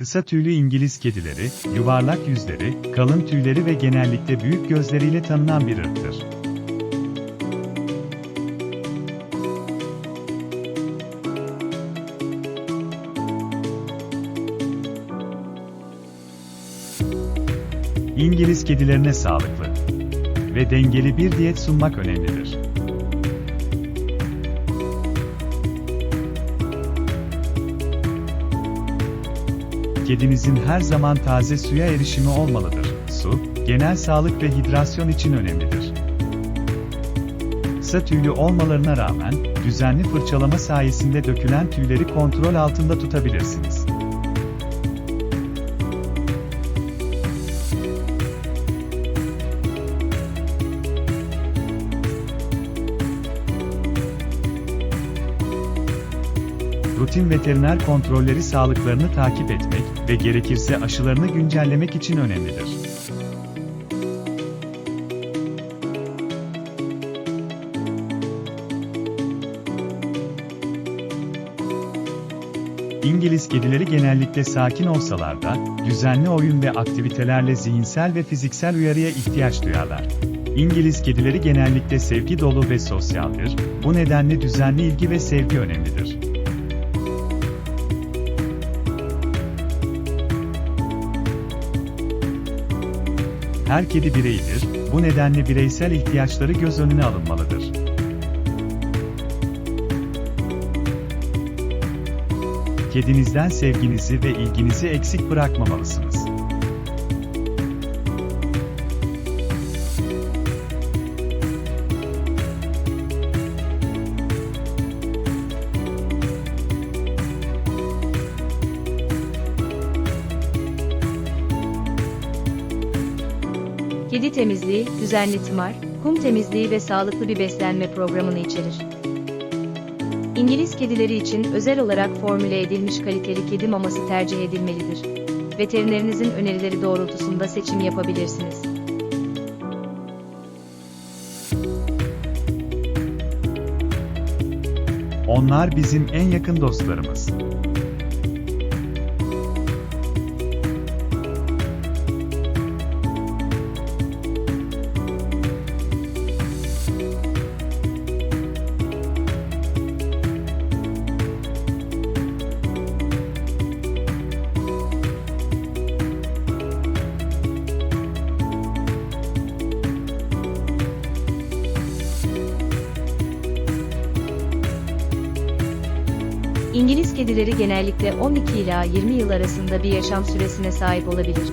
Kısa tüylü İngiliz kedileri, yuvarlak yüzleri, kalın tüyleri ve genellikle büyük gözleriyle tanınan bir ırktır. İngiliz kedilerine sağlıklı ve dengeli bir diyet sunmak önemlidir. Kedinizin her zaman taze suya erişimi olmalıdır. Su, genel sağlık ve hidrasyon için önemlidir. Kısa tüylü olmalarına rağmen, düzenli fırçalama sayesinde dökülen tüyleri kontrol altında tutabilirsiniz. Rutin veteriner kontrolleri sağlıklarını takip etmek ve gerekirse aşılarını güncellemek için önemlidir. İngiliz kedileri genellikle sakin olsalar da, düzenli oyun ve aktivitelerle zihinsel ve fiziksel uyarıya ihtiyaç duyarlar. İngiliz kedileri genellikle sevgi dolu ve sosyaldir, bu nedenle düzenli ilgi ve sevgi önemlidir. Her kedi bireydir, bu nedenle bireysel ihtiyaçları göz önüne alınmalıdır. Kedinizden sevginizi ve ilginizi eksik bırakmamalısınız. Kedi temizliği, düzenli tımar, kum temizliği ve sağlıklı bir beslenme programını içerir. İngiliz kedileri için özel olarak formüle edilmiş kaliteli kedi maması tercih edilmelidir. Veterinerinizin önerileri doğrultusunda seçim yapabilirsiniz. Onlar bizim en yakın dostlarımız. İngiliz kedileri genellikle 12 ila 20 yıl arasında bir yaşam süresine sahip olabilir.